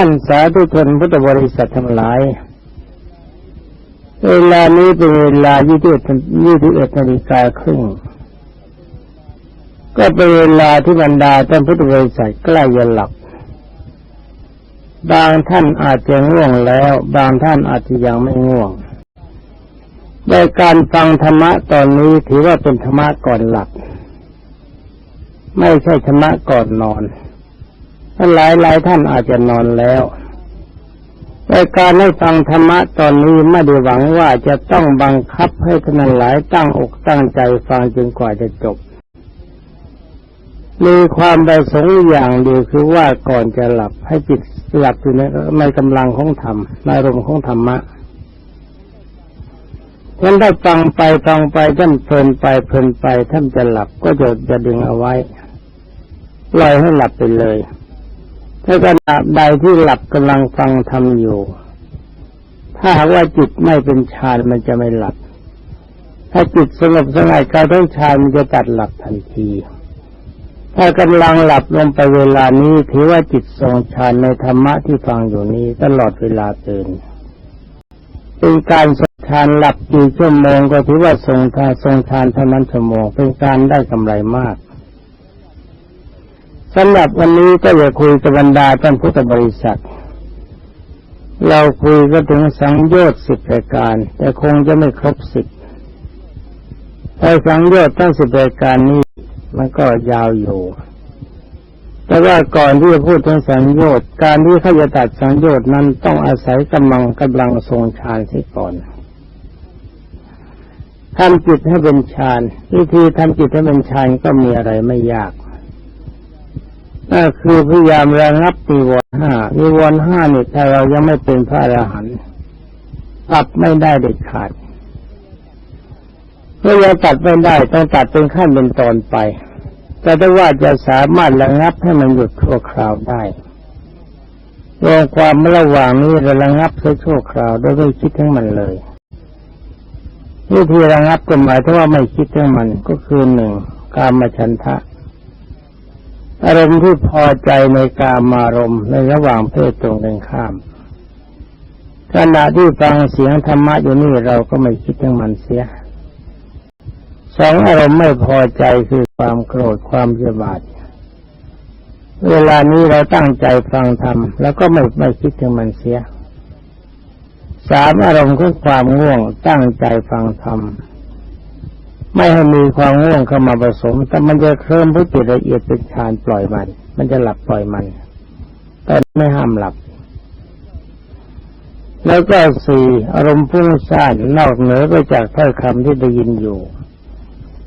ท่านสาธุชนพุทธบริษัททั้งหลาย เวลานี้เป็นเวลายี่สิบยี่สิบเอ็ดนาฬิกาครึ่ง ก็เป็นเวลาที่บรรดาท่านพุทธบริษัทใกล้จะหลับ บางท่านอาจจะง่วงแล้ว บางท่านอาจจะยังไม่ง่วงในการฟังธรรมะตอนนี้ถือว่าเป็นธรรมะก่อนหลับ ไม่ใช่ธรรมะก่อนนอน หลายหลายท่านอาจจะนอนแล้วในการให้ฟังธรรมะตอนนี้ไม่ได้หวังว่าจะต้องบังคับให้ท่านหลายตั้งอกตั้งใจฟังจนกว่าจะจบ มีความประสงค์อย่างเดียวคือว่าก่อนจะหลับให้จิตหลับอยู่ในในกำลังของธรรมในอารมณ์ของธรรมะท่านได้ฟังไปฟังไปท่านเพลินไปเพลินไปท่านจะหลับก็จะจะดึงเอาไว้ปล่อยให้หลับไปเลย ถ้าขณะใดที่หลับกำลังฟังทำอยู่ ถ้าหากว่าจิตไม่เป็นฌานมันจะไม่หลับ ถ้าจิตสงบสงัดกายทั้งฌานมันจะตัดหลับทันที ถ้ากำลังหลับลงไปเวลานี้ถือว่าจิตทรงฌานในธรรมะที่ฟังอยู่นี้ตลอดเวลาตื่นเป็นการทรงฌานหลับกี่ชั่วโมงก็ถือว่าทรงฌานทรงฌานเท่านั้นชั่วโมงเป็นการได้กำไรมาก สำหรับวันนี้ก็จะคุยกับบรรดาท่านพุทธบริษัท เราคุยก็ถึงสังโยชน์สิบประการ แต่คงจะไม่ครบสิบแต่สังโยชน์ทั้งสิบประการนี้มันก็ยาวอยู่ แต่ว่าก่อนที่จะพูดถึงสังโยชน์การที่เขาจะตัดสังโยชน์นั้นต้องอาศัยกำลังกำลังทรงฌานเสียก่อนทำจิตให้เป็นฌานวิธีทำจิตให้เป็นฌานก็มีอะไรไม่ยาก นั่นคือพยายามระงับนิวรณ์ห้านิวรณ์ห้านี่ถ้าเรายังไม่เป็นพระอรหันต์ตัดไม่ได้เด็ดขาดเมื่อยังตัดไม่ได้ต้องตัดเป็นขั้นเป็นตอนไป แต่ถ้าว่าจะสามารถระงับให้มันหยุดชั่วคราวได้รวมความระหว่างนี้เราระงับเพื่อชั่วคราวโดยไม่คิดถึงมันเลยวิธีระงับก็หมายถึงว่าไม่คิดถึงมันก็คือหนึ่งการมาชันทะ อารมณ์ที่พอใจในกามารมณ์ในระหว่างเพศตรงกันข้ามขณะที่ฟังเสียงธรรมะอยู่นี่เราก็ไม่คิดถึงมันเสียสองอารมณ์ไม่พอใจคือความโกรธความเจ็บาดเวลานี้เราตั้งใจฟังธรรมแล้วก็ไม่ไม่คิดถึงมันเสียสามอารมณ์คือความง่วงตั้งใจฟังธรรม ไม่ให้มีความง่วงเข้ามาผสม แต่มันจะเคลิ้มพุจิตละเอียดเป็นฌานปล่อยมัน มันจะหลับปล่อยมัน แต่ไม่ห้ามหลับ แล้วก็สี่อารมณ์พุ่งซ่านนอกเหนือไปจากถ้อยคำที่ได้ยินอยู่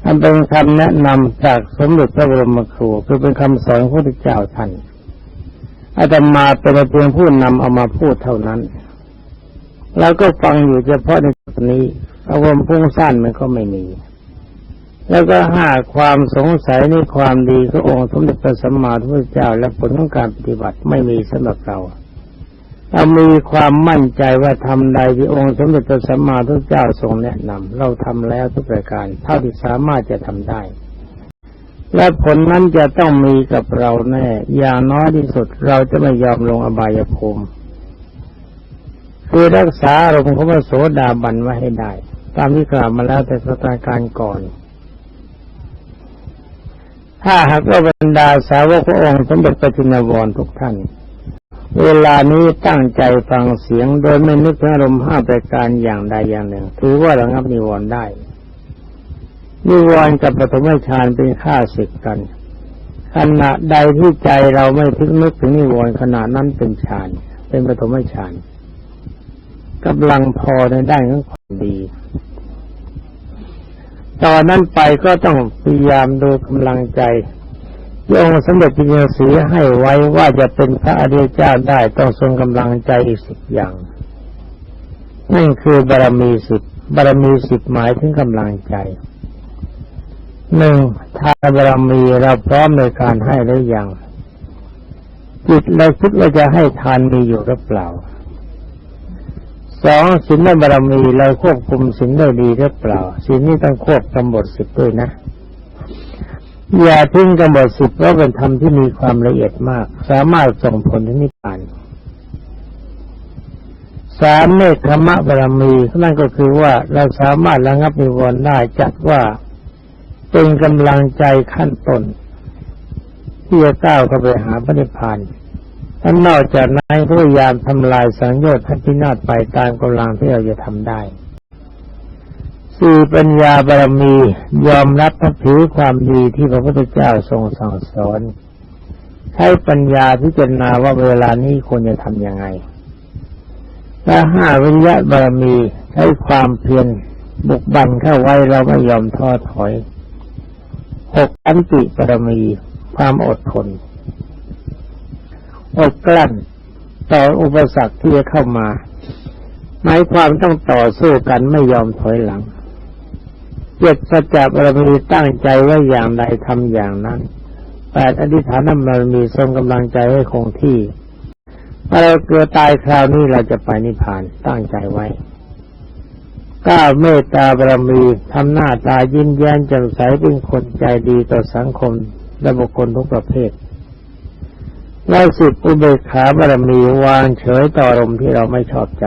อันเป็นคำแนะนำจากสมเด็จพระบรมครูคือเป็นคำสอนของพระเจ้าท่านอาตมาเป็นเพียงผู้นำเอามาพูดเท่านั้น แล้วก็ฟังอยู่เฉพาะในจุดนี้อารมณ์พุ่งซ่านมันก็ไม่มี แล้วก็ห้าความสงสัยในความดีขององค์สมเด็จพระสัมมาสัมพุทธเจ้า และผลของการปฏิบัติไม่มีสำหรับเราเรามีความมั่นใจว่าทำใดที่องค์สมเด็จพระสัมมาสัมพุทธเจ้าทรงแนะนำเราทำแล้วทุกประการเท่าที่สามารถจะทำได้ และผลนั้นจะต้องมีกับเราแน่ อย่างน้อยที่สุดเราจะไม่ยอมลงอบายภูมิคือรักษาอารมณ์ของพระโสดาบันไว้ให้ได้ ตามที่กล่าวมาแล้วแต่สถานการณ์ก่อน ถ้าหากว่าบรรดาสาวกพระองค์สมเด็จพระจินวรทุกท่าน เวลานี้ตั้งใจฟังเสียงโดยไม่นึกถึงอารมณ์ห้าประการอย่างใดอย่างหนึ่ง ถือว่าระงับนิวรณ์ได้ นิวรณ์กับปฐมฌานเป็นข้าศึกกันขณะใดที่ใจเราไม่ทึกนึกถึงนิวรณ์ขณะนั้นเป็นฌานเป็นปฐมฌานกำลังพอในด้านของความดี ตอนนั้นไปก็ต้องพยายามดูกำลังใจยองสมเด็จพระเจ้าสีให้ไว้ว่าจะเป็นพระอริยเจ้าได้ต้องทรงกำลังใจอีกสิบอย่างนั่นคือบารมีสิบบารมีสิบหมายถึงกำลังใจหนึ่งทานบารมีเราพร้อมในการให้หรือยังจิตเราคิดว่าจะให้ทานมีอยู่หรือเปล่า สองศีลบารมีเราควบคุมศีลได้ดีหรือเปล่าศีลนี้ต้องควบกำหนดสิบด้วยนะ อย่าทิ้งกำหนดสิบเพราะเป็นธรรมที่มีความละเอียดมาก สามารถส่งผลถึงนิพพานสามเนคขมะบารมีนั่นก็คือว่าเราสามารถระงับนิวรณ์ได้จัดว่าเป็นกำลังใจขั้นต้นที่จะก้าวเข้าไปหาพระนิพพาน ท่านนอกจากนั้นพยายามทำลายสังโยชน์ทัพินาศไปตามกำลังที่เราจะทำได้สี่ปัญญาบารมียอมรับนับถือความดีที่พระพุทธเจ้าทรงสั่งสอนใช้ปัญญาพิจารณาว่าเวลานี้ควรจะทำยังไงและห้าวิริยะบารมีใช้ความเพียรบุกบันเข้าไว้เราไม่ยอมท้อถอยหกอันติบารมีความอดทน อดกลั้นต่ออุปสรรคที่จะเข้ามาหมายความต้องต่อสู้กันไม่ยอมถอยหลังเจ็ดสัจจะบารมีตั้งใจไว้อย่างใดทำอย่างนั้นแปดอธิษฐานบารมีทรงกำลังใจให้คงที่ถ้าเราเกิดตายคราวนี้เราจะไปนิพพานตั้งใจไว้เก้าเมตตาบารมีทำหน้าตายิ้มแย้มแจ่มใสเป็นคนใจดีต่อสังคมและบุคคลทุกประเภท แล้วสิบอุเบกขาบารมีวางเฉยต่ออารมณ์ที่เราไม่ชอบใจ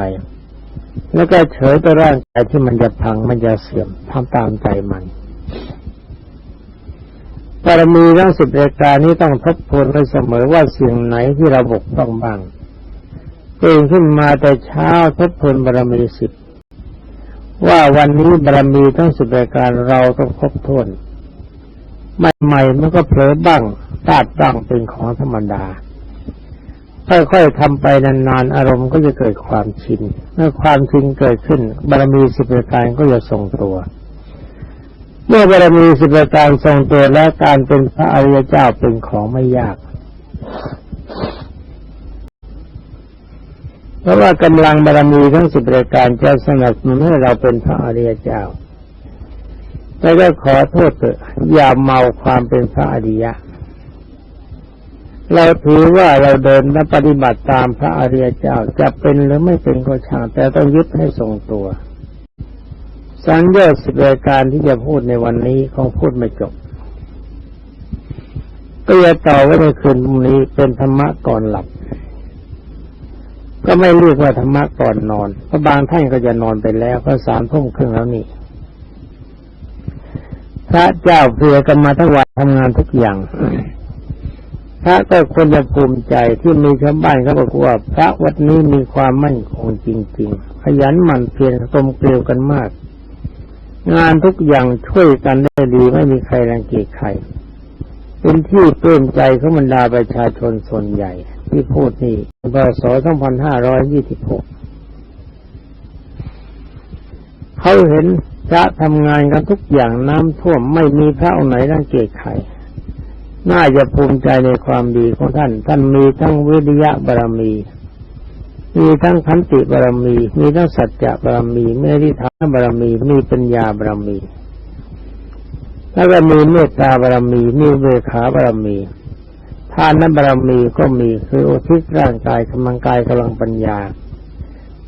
แล้วก็เฉยต่อร่างกายที่มันจะพังมันจะเสื่อมทำตามใจมันบารมีทั้งสิบรายการนี้ต้องทบทวนไว้เสมอว่าสิ่งไหนที่เราบกพร่องบ้างตื่นขึ้นมาแต่เช้าทบทวนบารมีสิบว่าวันนี้บารมีทั้งสิบรายการเราต้องครบถ้วนใหม่ๆมันก็เผลอบ้างตาดบ้างเป็นของธรรมดา ค่อยๆทำไปนานๆอารมณ์ก็จะเกิดความชิน เมื่อความชินเกิดขึ้น บารมีสิบประการก็จะทรงตัว เมื่อบารมีสิบประการทรงตัวและการเป็นพระอริยเจ้าเป็นของไม่ยาก เพราะว่ากำลังบารมีทั้งสิบประการจะสนับสนุนให้เราเป็นพระอริยเจ้าแต่ก็ขอโทษเถอะอย่าเมาความเป็นพระอริยะ เราถือว่าเราเดินและปฏิบัติตามพระอริยเจ้าจะเป็นหรือไม่เป็นก็ช่าง แต่ต้องยึดให้ทรงตัว สังเยชสิบรายการที่จะพูดในวันนี้คงพูดไม่จบ ก็จะต่อไว้ในคืนพรุ่งนี้เป็นธรรมะก่อนหลับ ก็ไม่เรียกว่าธรรมะก่อนนอนเพราะบางท่านก็จะนอนไปแล้วก็สามทุ่มครึ่งแล้วนี่พระเจ้าเพื่อกันมาทั้งวันทำงานทุกอย่าง พระก็ควรจะภูมิใจที่มีชาวบ้านเขาบอกว่า พระวัดนี้มีความมั่นคงจริง ๆ ขยันหมั่นเพียรตมเกลียวกันมาก งานทุกอย่างช่วยกันได้ดีไม่มีใครรังเกียจใคร เป็นที่เพิ่มใจของบรรดาประชาชนส่วนใหญ่ ที่พูดนี่พศ2526เขาเห็นพระทำงานกันทุกอย่างน้ำท่วมไม่มีพระองค์ไหนรังเกียจใคร น่าจะภูมิใจในความดีของท่าน ท่านมีทั้งวิริยะบารมี มีทั้งขันติบารมี มีทั้งสัจจะบารมีมีริธานบารมี มีปัญญาบารมี แล้วก็มีเมตตาบารมี มีเวขาบารมีทานบารมีก็มีคืออุทิศร่างกายกำลังกายกำลังปัญญา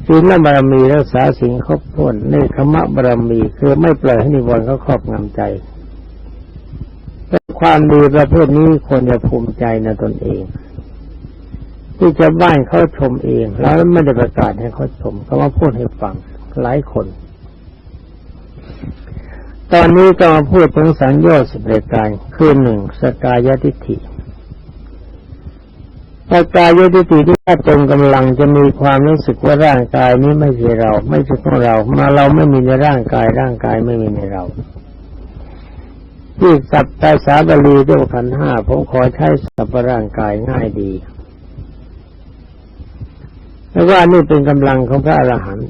ศีลบารมีรักษาสิ่งครบถ้วนในคมะบารมีคือไม่ปล่อยให้นิวรณ์เขาครอบงำใจ แต่ความดีประเภทนี้ควรจะภูมิใจในตนเอง ที่จะบ้านเขาชมเอง แล้วไม่ได้ประกาศให้เขาชมเขามาพูดให้ฟังหลายคน ตอนนี้จะมาพูดถึงสังโยชน์สิบรายการคือหนึ่งสกายทิฏฐิถ้ากายยุติที่ถ้าตรงกำลังจะมีความรู้สึกว่าร่างกายนี้ไม่ใช่เรา ไม่ใช่ของเรา มาเราไม่มีในร่างกายร่างกายไม่มีในเรา ที่สัพภาษาบาลีด้วยขันห้าผมขอใช้สัพร่างกายง่ายดีแล้วว่านี่เป็นกำลังของพระอรหันต์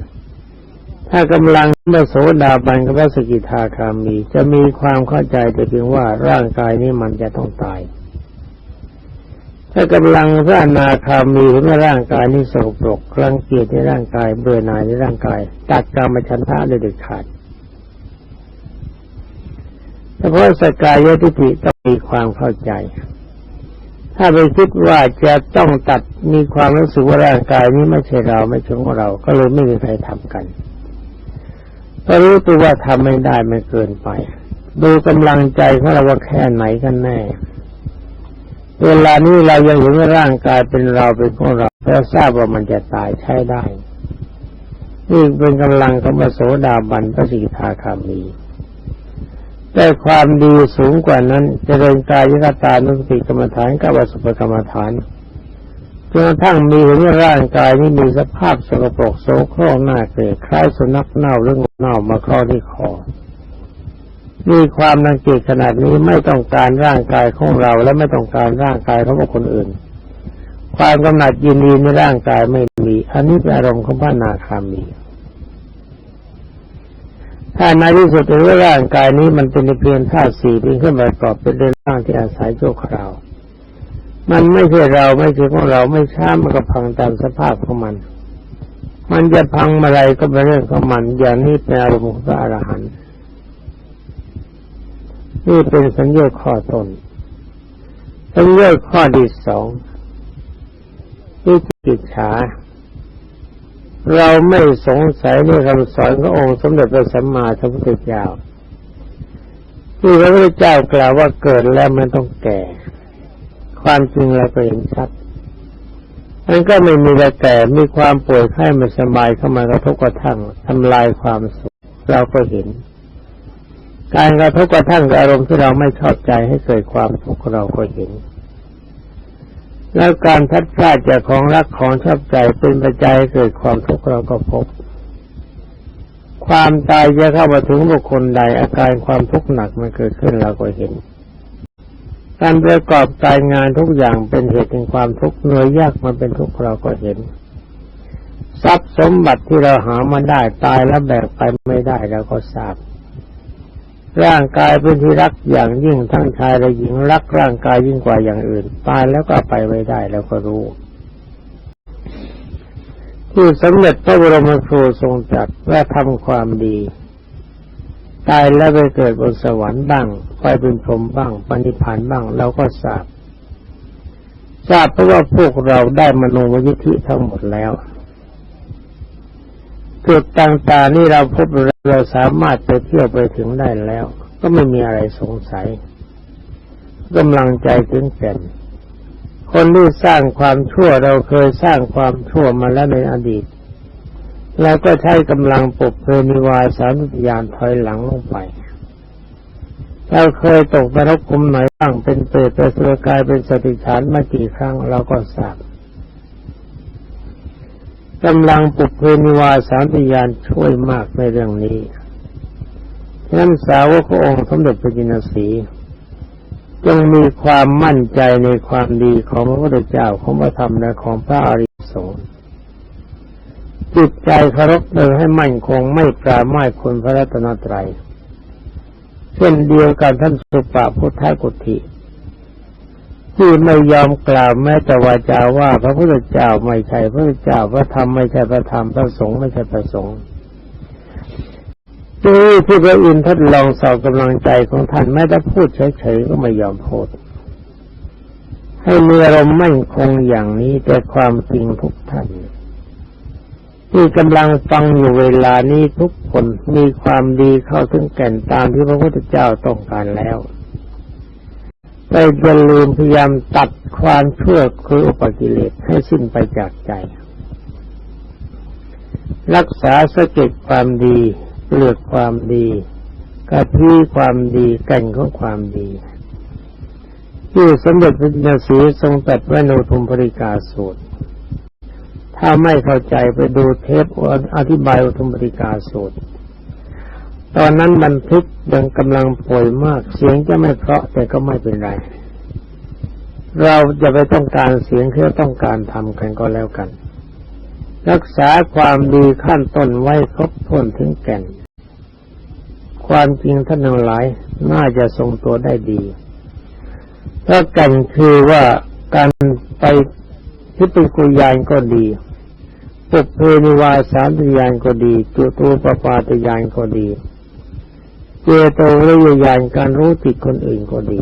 ถ้ากำลังเมื่อโสดาบันกับพระสกิทาคามี จะมีความเข้าใจแต่เพียงว่าร่างกายนี้มันจะต้องตาย ถ้ากำลังพระนาคามีในร่างกายนี้สกปรกรังเกียจในร่างกายเบื่อหน่ายในร่างกายตัดกรรมชันทะเลยเด็ดขาด เฉพาะสกายทิฏฐิต้องมีความเข้าใจ ถ้าไปคิดว่าจะต้องตัดมีความรู้สึกว่าร่างกายนี้ไม่ใช่เราไม่ใช่ของเรา ก็เลยไม่มีใครทำกันก็รู้ตัวว่าทำไม่ได้ไม่เกินไป ดูกำลังใจของเราว่าแค่ไหนกันแน่ เวลานี้เรายังเห็นว่าร่างกายเป็นเราเป็นของเราเราทราบว่ามันจะตายใช้ได้ นี่เป็นกำลังของพระโสดาบันพระสิกขาคามี แต่ความดีสูงกว่านั้นจเจริญกายยตานุสติกรรมฐานกับวสุปกรรมฐานจนกระทั่งมีเห็นว่าร่างกายนี้มีสภาพสกปรกโสโครกหน้าเกลียดคล้ายสุนัขเน่าหรืองูเน่ามาคลอที่คอมีความนังเกียจขนาดนี้ไม่ต้องการร่างกายของเราและไม่ต้องการร่างกายของคคลอื่น ความกำหนัดยินดีในร่างกายไม่มี อันนี้เป็นอารมณ์ของพระนาคามี ถ้าในที่สุดรู้ว่าร่างกายนี้มันเป็นเพียงธาตุสี่เป็นเครื่องประกอบเป็นเรื่องร่างที่อาศัยโจคราวมันไม่ใช่เราไม่ใช่ของเราไม่ช้ามันก็พังตามสภาพของมัน มันจะพังเมื่อไรก็เป็นเรื่องของมัน อย่างนี้เป็นอารมณ์ของพระอรหันต์นี่เป็นสัญญาข้อต้นสัญญาข้อที่สองวิจิตรฉา เราไม่สงสัยในคำสอนขององค์สมเด็จพระสัมมาสัมพุทธเจ้าที่พระพุทธเจ้ากล่าวว่าเกิดแล้วมันต้องแก่ ความจริงเราก็เห็นชัดมันก็ไม่มีแต่แก่มีความป่วยไข้ไม่สบายเข้ามากระทบกระทั่งทำลายความสุขเราก็เห็น การกระทบกระทั่งอารมณ์ที่เราไม่ชอบใจให้เกิดความทุกข์เราก็เห็น แล้วการทัดพลาดจากของรักของชอบใจเป็นปัจจัยเกิดความทุกข์เราก็พบ ความตายจะเข้ามาถึงบุคคลใด อาการความทุกข์หนักมันเกิดขึ้นเราก็เห็น การประกอบการงานทุกอย่างเป็นเหตุแห่งความทุกข์เหนื่อยยากมันเป็นทุกข์เราก็เห็น ทรัพย์สมบัติที่เราหามาได้ตายแล้วแบกไปไม่ได้เราก็ทราบ ร่างกายเป็นที่รักอย่างยิ่งทั้งชายและหญิงรักร่างกายยิ่งกว่าอย่างอื่น ตายแล้วก็ไปไม่ได้เราก็รู้ ที่สมเด็จพระบรมครูทรงตรัสว่าทำความดี ตายแล้วไปเกิดบนสวรรค์บ้างไปเป็นพรหมบ้างปณิพานบ้างเราก็ทราบทราบเพราะว่าพวกเราได้มโนวิธิทั้งหมดแล้ว จุดต่างๆนี่เราพบเราสามารถไปเที่ยวไปถึงได้แล้ว ก็ไม่มีอะไรสงสัยกำลังใจถึงแก่นคนที่สร้างความชั่วเราเคยสร้างความชั่วมาแล้วในอดีตแล้วก็ใช้กำลังปลุกเพนิวายสารวิญญาณถอยหลังลงไป เราเคยตกนรกคุมไหนบ้างเป็นเปรตเป็นสุรกายเป็นสติฉานมากี่ครั้งเราก็ทราบ กำลังปลุกเพนิวาสารติยานช่วยมากในเรื่องนี้ฉะนั้นสาวกขององค์สมเด็จพระจินสีจงมีความมั่นใจในความดีของพระพุทธเจ้าของพระธรรมและของพระอริยสงฆ์จิตใจเคารพเลยให้มั่นคงไม่ปราไม่คนพระรัตนตรัย เช่นเดียวกันท่านสุปาพุทธกุติ ที่ไม่ยอมกล่าวแม้แต่วาจาว่า พระพุทธเจ้าไม่ใช่พระพุทธเจ้าพระธรรมไม่ใช่พระธรรมพระสงฆ์ไม่ใช่พระสงฆ์ที่ที่พระอินทร์ทดลองสอบกำลังใจของท่านแม้แต่พูดเฉยๆก็ไม่ยอมพูดให้มีอารมณ์มั่นคงอย่างนี้แต่ความจริงทุกท่านที่กำลังฟังอยู่เวลานี้ทุกคนมีความดีเข้าถึงแก่นตามที่พระพุทธเจ้าต้องการแล้ว ไปอย่าลืมพยายามตัดความชั่วคืออุปกิเลสให้สิ้นไปจากใจ รักษาสเก็ดความดีเปลือกความดีกระพี้ความดีก่นของความดีที่สมเด็จพระจินสีทรงตัดไว้ในทุมปริกาสูตร ถ้าไม่เข้าใจไปดูเทปอธิบายอุทุมปริกาสูตร ตอนนั้นบันทึกยังกำลังป่วยมาก เสียงจะไม่เพราะแต่ก็ไม่เป็นไร เราจะไปต้องการเสียงแค่ต้องการทำกันก็แล้วกัน รักษาความดีขั้นต้นไว้ครบถ้วนถึงแก่น ความจริงท่านทั้งหลายน่าจะทรงตัวได้ดีเพราะกันคือว่าการไปที่เป็นกุยานก็ดีปุเพนิวาสามยานก็ดีจุตูปปาตยานก็ดี เจโตวิญญาณการรู้จิตคนอื่นก็ดี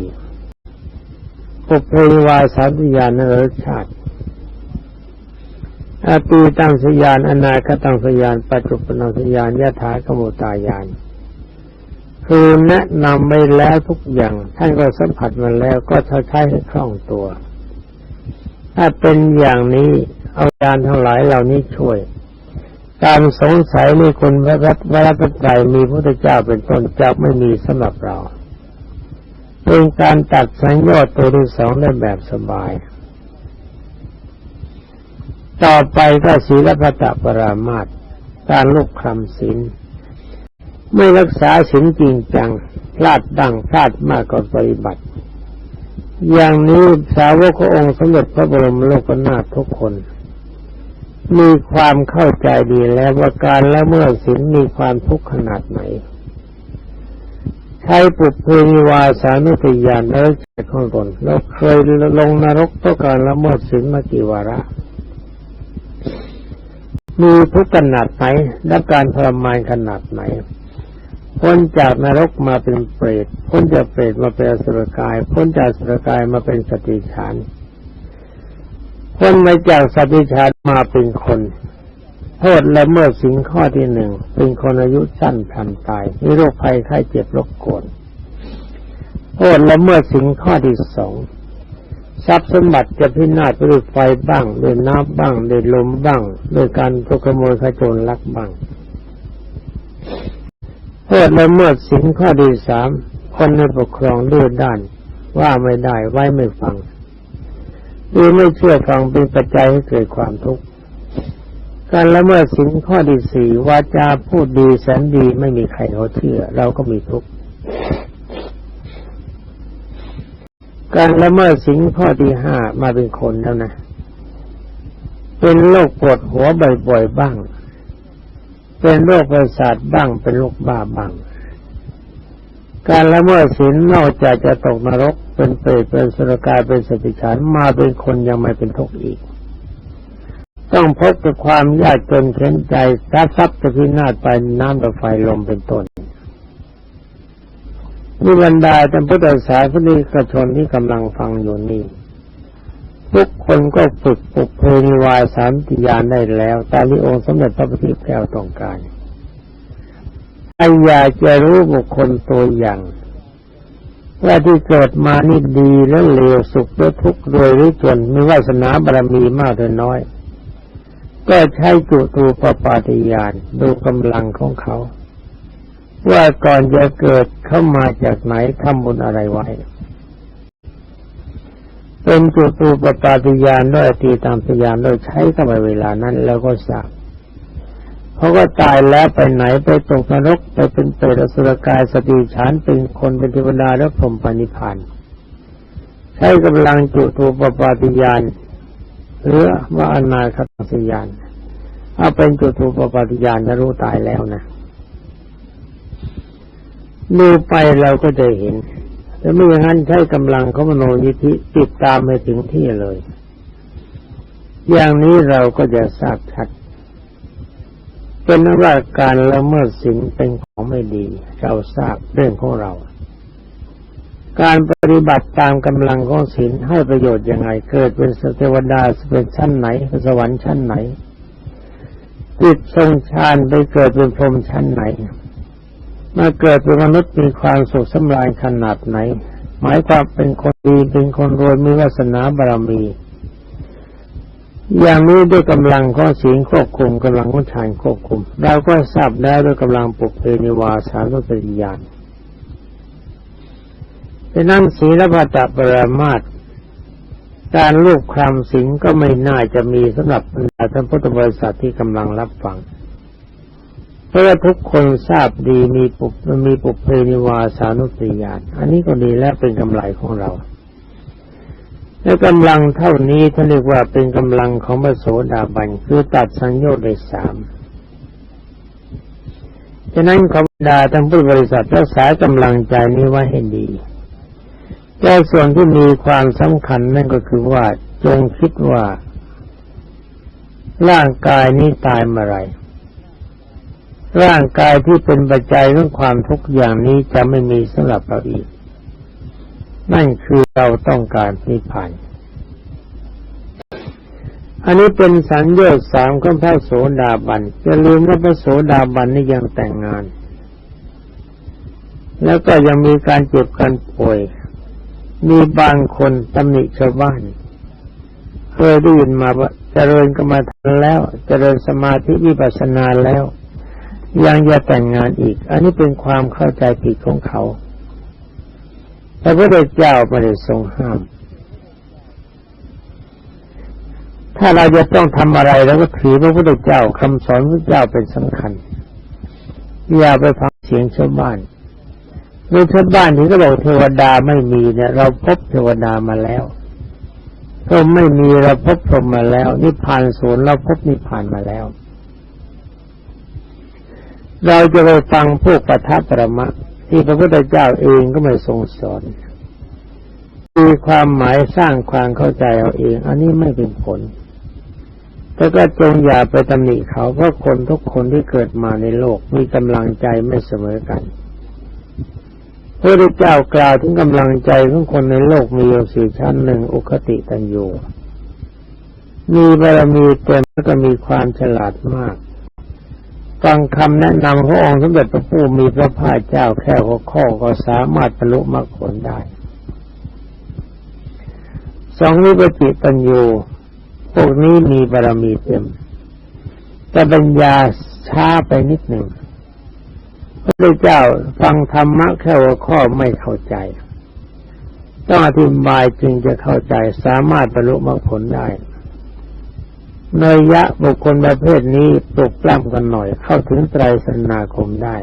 ปุเพวาสาธิญาณนรชาติอาตีตั้งสยานอนาคตังสยานปัจจุบันสยานยะถากมุตายานคือแนะนำไปแล้วทุกอย่าง ท่านก็สัมผัสมาแล้วก็ใช้ให้คล่องตัว ถ้าเป็นอย่างนี้เอายานทั้งหลายเหล่านี้ช่วย การสงสัยในคนพระรัตนรัตนตรมีพระพุทธเจ้าเป็นต้นจะไม่มีสำหรับเราเป็นการตัดสัญญาตัวที่สองได้แบบสบาย ต่อไปก็ศีลพัตปรามาตการลูกคำศีลไม่รักษาศีลจริงจัง พลาดดังพลาดมากกว่าปฏิบัติ อย่างนี้สาวกขององค์สมเด็จพระบรมโลกนาถทุกคน มีความเข้าใจดีแล้วว่าการละเมิดศีลมีความทุกข์ขนาดไหน ใช้ปุเพนิวาสานุติยานแล้วใจของตนแล้วเคยลงนรกเพราะการละเมิดศีลมากี่วาระ มีทุกข์ขนาดไหนและการทรมานขนาดไหนพ้นจากนรกมาเป็นเปรตพ้นจากเปรตมาเป็นสุรกาย พ้นจากสุรกายมาเป็นสติฉาน พ้นมาจากสติฉานมาเป็นคน โทษละเมิดสิ่งข้อที่หนึ่ง เป็นคนอายุสั้นพันตายมีโรคภัยไข้เจ็บโรคกรธโทษละเมิดสิ่งข้อที่สองทรัพย์สมบัติจะพินาศไปด้วยไฟบ้างด้วยน้ำบ้างด้วยลมบ้างด้วยการถูกขโมยขโจรลักบ้างโทษละเมิดสินข้อที่สามคนในปกครองดื้อด้าน ว่าไม่ได้ไว้ไม่ฟัง หรือไม่เชื่อฟังเป็นปัจจัยให้เกิดความทุกข์การละเมิดสินข้อที่สี่วาจาพูดดีแสนดีไม่มีใครเขาเชื่อ เราก็มีทุกข์การละเมิดสินข้อที่ห้ามาเป็นคนแล้วนะ เป็นโรคปวดหัวบ่อยๆบ้าง เป็นโรคประสาทบ้าง เป็นโรคบ้าบ้าง การละเมิดศีลนอกจากจะตกนรก เป็นเปรตเป็นสุรกายเป็นสติฉานมาเป็นคนยังไม่เป็นทุกข์อีก ต้องพบกับความยากจนเข็นใจทรัพย์ทรัพย์จะพินาศไปน้ำกับไฟลมเป็นต้นนี่บรรดาท่านพุทธศาสนิกชนที่กำลังฟังอยู่นี่ทุกคนก็ฝึกปุเพนิวายสามติยานได้แล้วตามที่องค์สมเด็จพระพุทธเจ้าต้องการใครอยากจะรู้บุคคลตัวอย่าง ว่าที่เกิดมานี่ดีและเลวสุขหรือทุกข์รวยหรือจนมีวาสนาบารมีมากหรือน้อย ก็ใช้จุตูปปาติยานดูกำลังของเขา ว่าก่อนจะเกิดเข้ามาจากไหนทำบุญอะไรไว้ เป็นจุตูปปาติยานด้วยตีตามพยานโดยใช้กับเวลานั้นแล้วก็ทราบ เขาก็ตายแล้วไปไหนไปตกนรกไปเป็นเปรตอสุรกายสติฉานเป็นคนเป็นเทวดาและพรหมปณิพานใช้กำลังจุตูปปาติยานหรือว่าอนาคตสิยานเอาเป็นจุตูปปาติยานจะรู้ตายแล้วนะดูไปเราก็จะเห็นแต่ไม่อย่างนั้นใช้กำลังเของมโนยิธิติดตามไปถึงที่เลย อย่างนี้เราก็จะทราบชัด เป็นว่าการละเมิดศีลเป็นของไม่ดี เราทราบเรื่องของเรา การปฏิบัติตามกำลังของศีลให้ประโยชน์ยังไงเกิดเป็นสเทวดาเป็นชั้นไหนสวรรค์ชั้นไหนจิตทรงฌานไปเกิดเป็นพรหมชั้นไหนมาเกิดเป็นมนุษย์มีความสุขสำราญขนาดไหน หมายความเป็นคนดีเป็นคนรวยมีวาสนาบารมี อย่างนี้ด้วยกำลังของศีลควบคุมกำลังของฌานควบคุมเราก็ทราบได้ด้วยกำลังปุเพนิวาสานุสติญาณดังนั้นศีลพัตปรามาตการลูกคลำสิงก็ไม่น่าจะมีสำหรับบรรดาท่านพุทธบริษัทที่กำลังรับฟัง เพราะว่าทุกคนทราบดีมีปุมีปุเพนิวาสานุติญาณอันนี้ก็ดีและเป็นกำไรของเรา และกำลังเท่านี้ท่านเรียกว่าเป็นกำลังของพระโสดาบันคือตัดสัญญาได้สามฉะนั้นขบดาท่านผู้บริษัทรักษากำลังใจนี้ไว้ให้ดีแต่ส่วนที่มีความสำคัญนั่นก็คือว่าจงคิดว่า ร่างกายนี้ตายเมื่อไรร่างกายที่เป็นปัจจัยเรื่องความทุกข์อย่างนี้จะไม่มีสำหรับเราอีก นั่นคือเราต้องการนิพพานอันนี้เป็นสัญญาสามของพระโสดาบันจะลืมว่าพระโสดาบันนี่ยังแต่งงาน แล้วก็ยังมีการเจ็บกันป่วย มีบางคนตำหนิชาวบ้านเคยได้ยินมาว่าเจริญกรรมฐานแล้ว เจริญสมาธิวิปัสสนาแล้ว ยังจะแต่งงานอีก อันนี้เป็นความเข้าใจผิดของเขา พระพุทธเจ้าไม่ได้ทรงห้าม ถ้าเราจะต้องทำอะไรแล้วก็ถือพระพุทธเจ้าคำสอนพระเจ้าเป็นสำคัญ อย่าไปฟังเสียงชาวบ้านในชาวบ้านที่ก็บอกเทวดาไม่มีเนี่ย เราพบเทวดามาแล้วพรไม่มีเราพบพรหมมาแล้ว นิพพานศูนย์เราพบนิพพานมาแล้ว เราจะไปฟังพวกปทัปรมะ ที่พระพุทธเจ้าเองก็ไม่ทรงสอนมีความหมายสร้างความเข้าใจเอาเอง อันนี้ไม่เป็นผล แต่ก็จงอย่าไปตำหนิเขาเพราะคนทุกคนที่เกิดมาในโลกมีกำลังใจไม่เสมอกันพระพุทธเจ้ากล่าวถึงกำลังใจของคนในโลกมีอยู่สี่ชั้นหนึ่งอุคติตันยูมีบารมีเต็มแล้วก็มีความฉลาดมาก ฟังคำแนะนำขององค์สมเด็จพระผู้มีพระภาคเจ้าแค่หัวข้อก็สามารถบรรลุมรรคผลได้ สองนิปจิตัญญูพวกนี้มีบารมีเต็ม แต่ปัญญาช้าไปนิดหนึ่งพระเจ้าฟังธรรมะแค่หัวข้อไม่เข้าใจ ต้องอธิบายจึงจะเข้าใจสามารถบรรลุมรรคผลได้ นยยะบุคคลประเภทนี้ปลุกปล้ำกันหน่อยเข้าถึงไตรสนาคมได้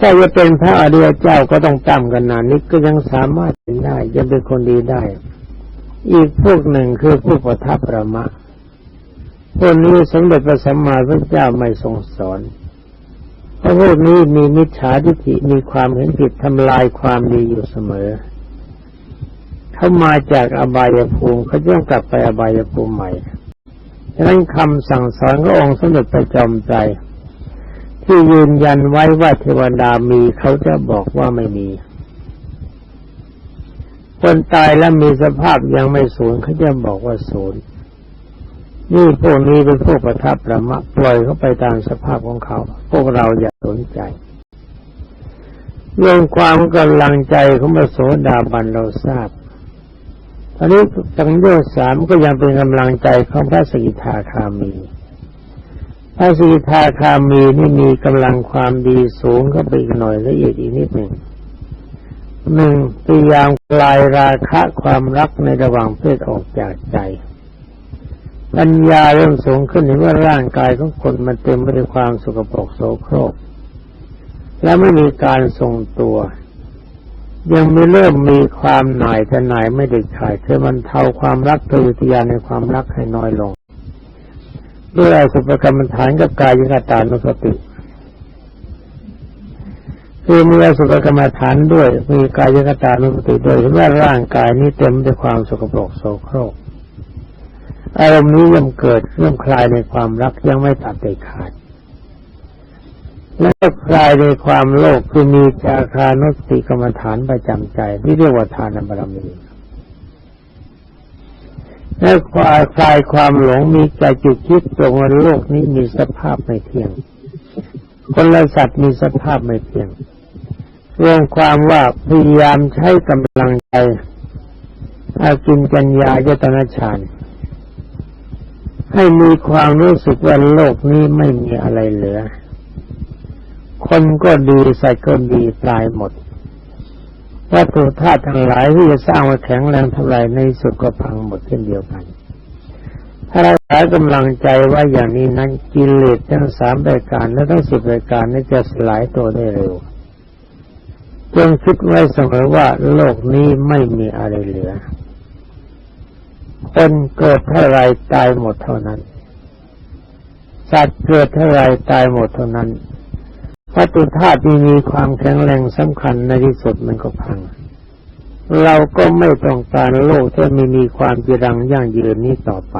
ถ้าจะเป็นพระอริยเจ้าก็ต้องตั้มกันนานนี้ก็ยังสามารถเป็นได้ยังเป็นคนดีได้ อีกพวกหนึ่งคือผู้ประทับประมะพวกนี้สมเด็จพระสัมมาสัมพุทธเจ้าไม่ทรงสอนเพราะพวกนี้มีมิจฉาทิฏฐิมีความเห็นผิดทำลายความดีอยู่เสมอ เขามาจากอบายภูมิเขาต้องกลับไปอบายภูมิใหม่ฉะนั้นคำสั่งสอนขององค์สมเด็จพระจอมใจที่ยืนยันไว้ว่าเทวดามีเขาจะบอกว่าไม่มี คนตายแล้วมีสภาพยังไม่สูญเขาจะบอกว่าสูญนี่พวกนี้เป็นพวกประทับประมะปล่อยเขาไปตามสภาพของเขา พวกเราอย่าสนใจ เรื่องความกำลังใจของพระโสดาบันเราทราบ ตอนนี้ตังโยชน์สามก็ยังเป็นกำลังใจของพระสกิทาคามี พระสกิทาคามีนี่มีกำลังความดีสูงก็ไปอีกหน่อยละเอียดอีกนิดหนึ่งหนึ่งพยายามคลายราคะความรักในระหว่างเพศออกจากใจ ปัญญาเริ่มสูงขึ้นเห็นว่าร่างกายของคนมันเต็มไปด้วยความสกปรกโสโครก และไม่มีการทรงตัว ยังไม่เริ่มมีความหน่ายแต่หน่ายไม่ได้ขายเธอมันเทาความรักเธอวิทยาในความรักให้น้อยลงด้วยสุภกรรมฐานกับกายยคตานุสติคือมีอสุภกรรมฐานด้วยมีกายคตานุสติด้วยเห็นว่าร่างกายนี้เต็มด้วยความสกปรกโสโครกอารมณ์นี้ยังเกิดเริ่มคลายในความรักยังไม่ตัดเด็ดขาด และคลายในความโลภคือมีจาคานุสติกรรมฐานประจำใจที่เรียกว่าทานบารมีและคลายคลายความหลงมีใจจุดคิดตรงว่าโลกนี้มีสภาพไม่เที่ยง คนละสัตว์มีสภาพไม่เที่ยงรวมความว่าพยายามใช้กำลังใจอากินกัญญายตนะฌานให้มีความรู้สึกว่าโลกนี้ไม่มีอะไรเหลือ คนก็ดีสัตว์ก็ดีตายหมดวัตถุธาตุทั้งหลายที่จะสร้างมาแข็งแรงเท่าไรในสุดก็พังหมดเช่นเดียวกัน ถ้าเราใช้กำลังใจว่าอย่างนี้นั้นกิเลสทั้งสามรายการและทั้งสิบรายการนี้จะสลายตัวได้เร็วจงคิดไว้เสมอว่าโลกนี้ไม่มีอะไรเหลือ คนเกิดเท่าไรตายหมดเท่านั้น สัตว์เกิดเท่าไรตายหมดเท่านั้น วัตถุธาตุที่มีความแข็งแรงสำคัญในที่สุดมันก็พัง เราก็ไม่ต้องการโลกที่ไม่มีความจีรังยั่งยืนนี้ต่อไป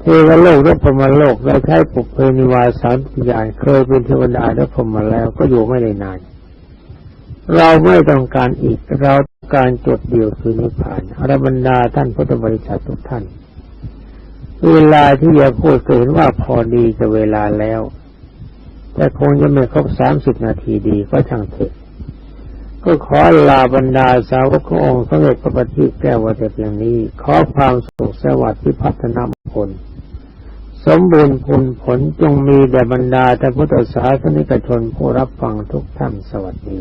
เทวโลกและพรมโลกเราใช้ปุเพนิวาสามปิญาณเคยเป็นเทวดาและพรหมแล้วก็อยู่ไม่ได้นาน เราไม่ต้องการอีกเราต้องการจุดเดียวคือนิพพานอรบรรดาท่านพุทธบริษัททุกท่าน เวลาที่จะพูดเห็นว่าพอดีกับเวลาแล้ว แต่คงจะไม่ครบสามสิบนาทีดีก็ช่างเถอะก็ขอลาบรรดาสาวกขององค์สมเด็จพระบัณฑิตแก้ววัดเพียงนี้ ขอความสุขสวัสดิ์พิพัฒนามงคลสมบูรณ์ผลผลจงมีแด่บรรดาแต่พุทธศาสนิกชนผู้รับฟังทุกท่านสวัสดี